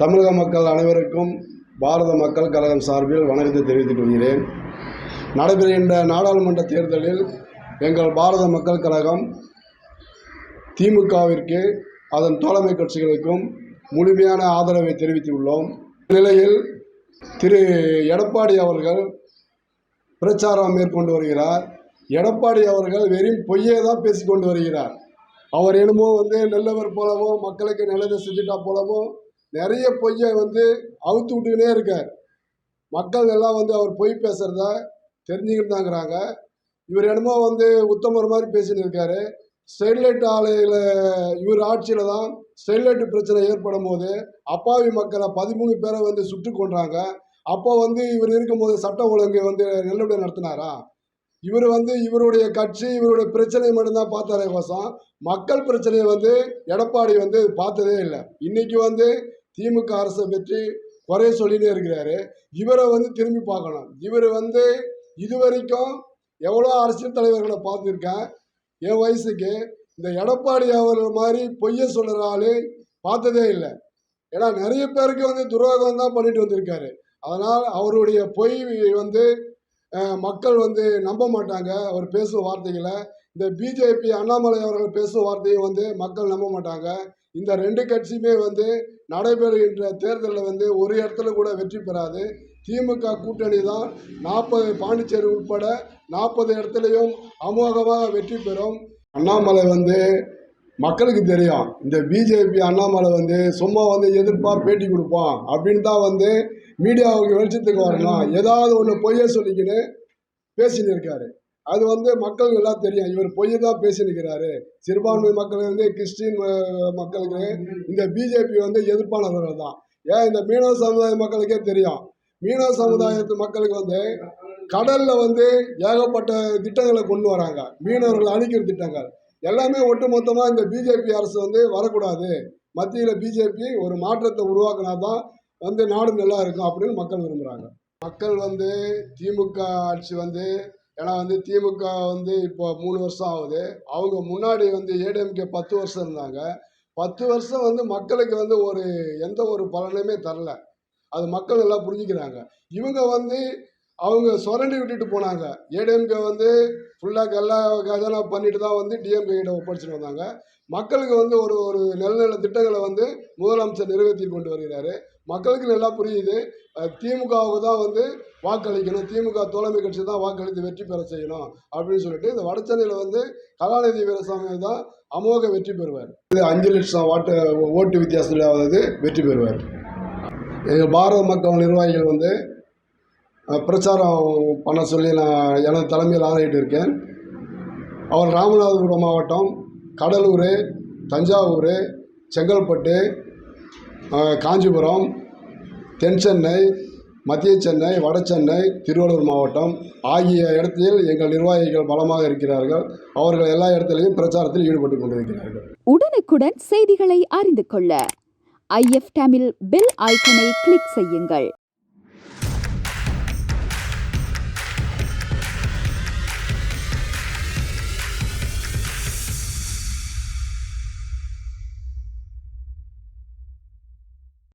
தமிழக மக்கள் அனைவருக்கும் பாரத மக்கள் கழகம் சார்பில் வணக்கத்தை தெரிவித்துக் கொள்கிறேன். நடைபெறுகின்ற நாடாளுமன்ற தேர்தலில் எங்கள் பாரத மக்கள் கழகம் திமுகவிற்கு அதன் தோழமை கட்சிகளுக்கும் முழுமையான ஆதரவை தெரிவித்துள்ளோம் நிலையில் திரு. எடப்பாடி அவர்கள் பிரச்சாரம் மேற்கொண்டு வருகிறார். எடப்பாடி அவர்கள் வெறும் பொய்யே தான் பேசிக்கொண்டு வருகிறார். அவர் என்னமோ வந்து நல்லவர் போலவோ மக்களுக்கு நல்லதை செஞ்சுட்டா போலவோ நிறைய பொய்யை வந்து அவுத்து விட்டுக்கினே இருக்கார். மக்கள் எல்லாம் வந்து அவர் பொய் பேசுகிறத தெரிஞ்சுக்கிட்டு தாங்கிறாங்க இவர் என்னமோ வந்து உத்தமர் மாதிரி பேசின்னு இருக்காரு ஸ்டெர்லைட் ஆலையில் இவர் ஆட்சியில் தான் ஸ்டெர்லைட் பிரச்சனை ஏற்படும் போது அப்பாவி மக்களை பதிமூணு பேரை வந்து சுட்டு கொன்றாங்க. அப்போ வந்து இவர் இருக்கும்போது சட்ட ஒழுங்கு வந்து நல்லபடியாக நடத்தினாரா? இவர் வந்து இவருடைய கட்சி இவருடைய பிரச்சனை மட்டும்தான் பார்த்தாரே கோசம். மக்கள் பிரச்சனையை வந்து எடப்பாடி வந்து பார்த்ததே இல்லை. இன்றைக்கி வந்து திமுக அரசை பற்றி குறைய சொல்லிட்டே இருக்கிறாரு. இவரை வந்து திரும்பி பார்க்கணும். இவர் வந்து இது வரைக்கும் எவ்வளோ அரசியல் தலைவர்களை பார்த்துருக்கேன். என் வயசுக்கு இந்த எடப்பாடி அவர்கள் மாதிரி பொய்ய சொல்கிற ஆள் பார்த்ததே இல்லை. ஏன்னா நிறைய பேருக்கு வந்து துரோகம் தான் பண்ணிட்டு வந்திருக்காரு. அதனால் அவருடைய பொய் வந்து மக்கள் வந்து நம்ப மாட்டாங்க. அவர் பேசும் வார்த்தைகளை இந்த பிஜேபி அண்ணாமலை அவர்கள் பேசும் வார்த்தையை வந்து மக்கள் நம்ப மாட்டாங்க. இந்த ரெண்டு கட்சியுமே வந்து நடைபெறுகின்ற தேர்தலில் வந்து ஒரு இடத்துல கூட வெற்றி பெறாது. திமுக கூட்டணி தான் நாற்பது பாண்டிச்சேரி உட்பட நாற்பது இடத்துலையும் அமோகமாக வெற்றி பெறும். அண்ணாமலை வந்து மக்களுக்கு தெரியும். இந்த பிஜேபி அண்ணாமலை வந்து சும்மா வந்து எதிர்ப்பா பேட்டி கொடுப்பான். அப்படின்னு தான் வந்து மீடியாவுக்கு வெளிச்சத்துக்கு வரணும். ஏதாவது ஒன்று பொய்ய சொல்லிக்கின்னு பேசின்னு இருக்காரு. அது வந்து மக்களுக்கு எல்லாம் தெரியும். இவர் பொய் தான் பேசினுக்கிறாரு சிறுபான்மை மக்கள் வந்து கிறிஸ்டின் மக்களுக்கு இந்த பிஜேபி வந்து எதிர்ப்பானவர்கள் தான். ஏன்? இந்த மீனவ சமுதாய மக்களுக்கே தெரியும். மீனவ சமுதாயத்து மக்களுக்கு வந்து கடல்ல வந்து ஏகப்பட்ட திட்டங்களை கொண்டு வராங்க. மீனவர்கள் அழிக்கிற திட்டங்கள். எல்லாமே ஒட்டு மொத்தமாக இந்த பிஜேபி அரசு வந்து வரக்கூடாது. மத்தியில் பிஜேபி ஒரு மாற்றத்தை உருவாக்கினா தான் வந்து நாடு நல்லா இருக்கும் அப்படின்னு மக்கள் விரும்புகிறாங்க மக்கள் வந்து திமுக ஆட்சி வந்து ஏன்னா வந்து திமுக வந்து இப்போ மூணு வருஷம் ஆகுது. அவங்க முன்னாடி வந்து ஏடிஎம்கே பத்து வருஷம் இருந்தாங்க. பத்து வருஷம் வந்து மக்களுக்கு வந்து ஒரு எந்த ஒரு பலனுமே தரல. அது மக்கள் எல்லாம் புரிஞ்சுக்கிறாங்க. இவங்க வந்து அவங்க சுரண்டி விட்டுட்டு போனாங்க. ஏடிஎம்கே வந்து ஃபுல்லாக எல்லா கஜனா பண்ணிட்டு தான் வந்து டிஎம்கே கிட்ட ஒப்படைச்சிட்டு வந்தாங்க. மக்களுக்கு வந்து ஒரு ஒரு நல்ல நல்ல திட்டங்களை வந்து முதலமைச்சர் நிறைவேற்றி கொண்டு வருகிறாரு. மக்களுக்கு நல்லா புரியுது. திமுகவுக்கு தான் வந்து வாக்களிக்கணும். திமுக தோழமை கட்சி தான் வாக்களித்து வெற்றி பெற செய்யணும் அப்படின்னு சொல்லிட்டு இந்த வடச்சென்னையில் வந்து கலாநிதி வீரசாமி தான் அமோக வெற்றி பெறுவார். இது அஞ்சு லட்சம் வாட்டு ஓட்டு வித்தியாசத்திலாவது வெற்றி பெறுவார். எங்கள் பாரத மக்கள் நிர்வாகிகள் வந்து பிரச்சாரம் பண்ண சொல்லி நான் எனது தலைமையில் ஆணையிட்டு இருக்கேன். அவர் ராமநாதபுரம் மாவட்டம் கடலூர் தஞ்சாவூர் செங்கல்பட்டு காஞ்சிபுரம் தென் சென்னை மத்திய சென்னை வட சென்னை திருவள்ளூர் மாவட்டம் ஆகிய இடத்தில் எங்கள் நிர்வாகிகள் பலமாக இருக்கிறார்கள். அவர்கள் எல்லா இடத்திலையும் பிரச்சாரத்தில் ஈடுபட்டு கொண்டிருக்கிறார்கள். உடனுக்குடன் செய்திகளை அறிந்து கொள்ள ஐஎஃப் தமிழ் பெல் ஐக்கனை கிளிக் செய்யுங்கள்.